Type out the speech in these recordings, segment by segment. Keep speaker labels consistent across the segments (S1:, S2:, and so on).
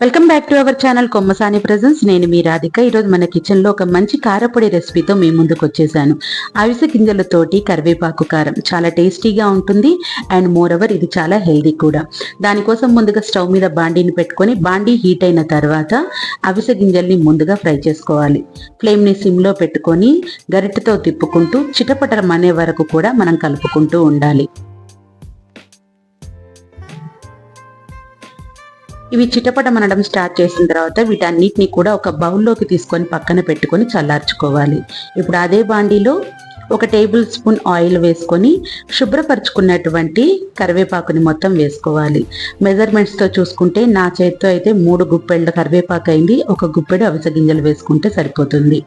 S1: Welcome back to our channel Kommasani presents నేను మీ రాధిక. ఈరోజు మన కిచెన్లో ఒక మంచి కారపొడి రెసిపీతో మీ ముందుకు వచ్చేసాను. అవిసె గింజలతోటి కరివేపాకు కారం చాలా టేస్టీగా ఉంటుంది. అండ్ మోర్ ఓవర్ ఇది చాలా హెల్దీ కూడా. దానికోసం ముందుగా స్టవ్ మీద బాండీని పెట్టుకొని బాండీ హీట్ అయిన తర్వాత అవిసె గింజల్ని ముందుగా ఫ్రై చేసుకోవాలి. ఫ్లేమ్ని సిమ్లో పెట్టుకొని గరిటెతో తిప్పుకుంటూ చిటపటరం అనే వరకు కూడా మనం కలుపుకుంటూ ఉండాలి. ఇవి చిటపటమనడం స్టార్ట్ చేసిన తర్వాత వీటన్నిటిని కూడా ఒక బౌల్లోకి తీసుకొని పక్కన పెట్టుకొని చల్లార్చుకోవాలి. ఇప్పుడు అదే బాండీలో ఒక టేబుల్ స్పూన్ ఆయిల్ వేసుకొని శుభ్రపరచుకున్నటువంటి కరివేపాకుని మొత్తం వేసుకోవాలి. మెజర్మెంట్స్తో చూసుకుంటే నా చేతితో అయితే మూడు గుప్పెళ్ళ కరివేపాకు అయింది ఒక గుప్పెడు అవిసె గింజలు వేసుకుంటే సరిపోతుంది.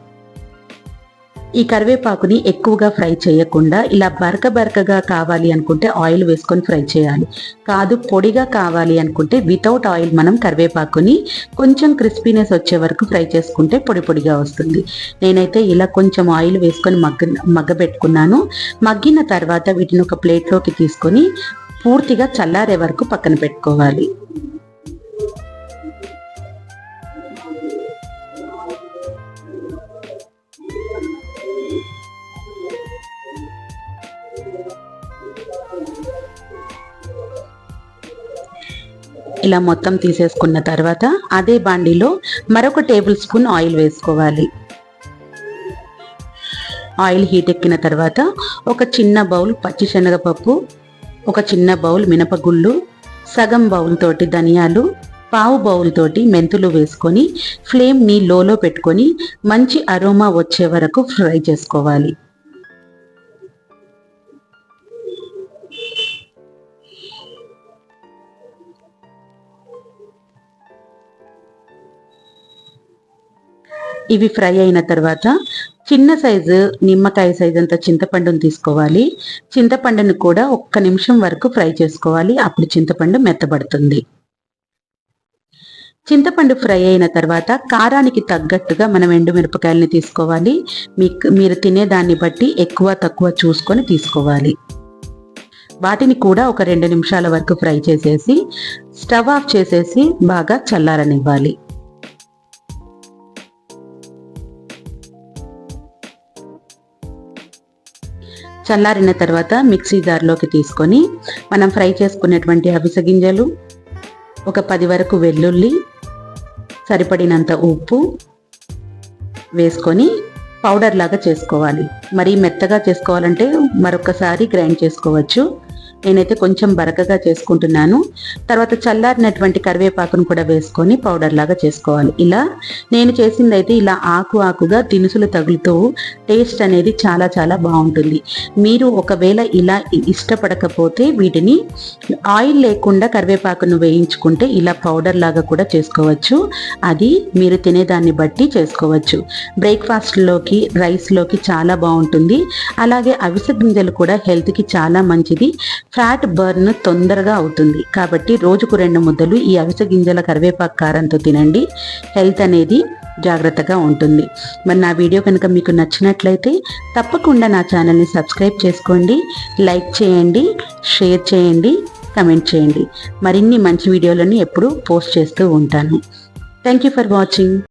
S1: ఈ కరివేపాకుని ఎక్కువగా ఫ్రై చేయకుండా ఇలా బరక బరకగా కావాలి అనుకుంటే ఆయిల్ వేసుకొని ఫ్రై చేయాలి. కాదు పొడిగా కావాలి అనుకుంటే వితౌట్ ఆయిల్ మనం కరివేపాకుని కొంచెం క్రిస్పీనెస్ వచ్చే వరకు ఫ్రై చేసుకుంటే పొడి పొడిగా వస్తుంది. నేనైతే ఇలా కొంచెం ఆయిల్ వేసుకొని మగ్గ మగ్గబెట్టుకున్నాను. మగ్గిన తర్వాత వీటిని ఒక ప్లేట్లోకి తీసుకొని పూర్తిగా చల్లారే వరకు పక్కన పెట్టుకోవాలి. ఇలా మొత్తం తీసేసుకున్న తర్వాత అదే బాండీలో మరొక టేబుల్ స్పూన్ ఆయిల్ వేసుకోవాలి. ఆయిల్ హీట్ ఎక్కిన తర్వాత ఒక చిన్న బౌల్ పచ్చిశనగపప్పు ఒక చిన్న బౌల్ మినపగుళ్ళు సగం బౌల్ తోటి ధనియాలు పావు బౌల్ తోటి మెంతులు వేసుకొని ఫ్లేమ్ని లోలో పెట్టుకొని మంచి అరోమా వచ్చే వరకు ఫ్రై చేసుకోవాలి. ఇవి ఫ్రై అయిన తర్వాత చిన్న సైజు నిమ్మకాయ సైజు అంత చింతపండును తీసుకోవాలి. చింతపండును కూడా ఒక్క నిమిషం వరకు ఫ్రై చేసుకోవాలి. అప్పుడు చింతపండు మెత్తబడుతుంది. చింతపండు ఫ్రై అయిన తర్వాత కారానికి తగ్గట్టుగా మనం ఎండుమిరపకాయలని తీసుకోవాలి. మీకు మీరు తినేదాన్ని బట్టి ఎక్కువ తక్కువ చూసుకొని తీసుకోవాలి. వాటిని కూడా ఒక రెండు నిమిషాల వరకు ఫ్రై చేసేసి స్టవ్ ఆఫ్ చేసేసి బాగా చల్లారనివ్వాలి. చల్లారిన తర్వాత మిక్సీ జార్లోకి తీసుకొని మనం ఫ్రై చేసుకున్నటువంటి అవిసె గింజలు ఒక పది వరకు వెల్లుల్లి సరిపడినంత ఉప్పు వేసుకొని పౌడర్ లాగా చేసుకోవాలి. మరీ మెత్తగా చేసుకోవాలంటే మరొకసారి గ్రైండ్ చేసుకోవచ్చు. నేనైతే కొంచెం బరకగా చేసుకుంటున్నాను. తర్వాత చల్లారినటువంటి కరివేపాకును కూడా వేసుకొని పౌడర్ లాగా చేసుకోవాలి. ఇలా నేను చేసింది అయితే ఇలా ఆకు ఆకుగా దినుసులు తగులుతూ టేస్ట్ అనేది చాలా చాలా బాగుంటుంది. మీరు ఒకవేళ ఇలా ఇష్టపడకపోతే వీటిని ఆయిల్ లేకుండా కరివేపాకును వేయించుకుంటే ఇలా పౌడర్ లాగా కూడా చేసుకోవచ్చు. అది మీరు తినేదాన్ని బట్టి చేసుకోవచ్చు. బ్రేక్ఫాస్ట్లోకి రైస్లోకి చాలా బాగుంటుంది. అలాగే అవిసె గింజలు కూడా హెల్త్కి చాలా మంచిది. ఫ్యాట్ బర్న్ తొందరగా అవుతుంది. కాబట్టి రోజుకు రెండు ముద్దలు ఈ అవిసె గింజల కరివేపాకు కారంతో తినండి. హెల్త్ అనేది జాగ్రత్తగా ఉంటుంది. మరి నా వీడియో కనుక మీకు నచ్చినట్లయితే తప్పకుండా నా ఛానల్ని సబ్స్క్రైబ్ చేసుకోండి. లైక్ చేయండి షేర్ చేయండి కమెంట్ చేయండి. మరిన్ని మంచి వీడియోలను ఎప్పుడూ పోస్ట్ చేస్తూ ఉంటాను. Thank you for watching.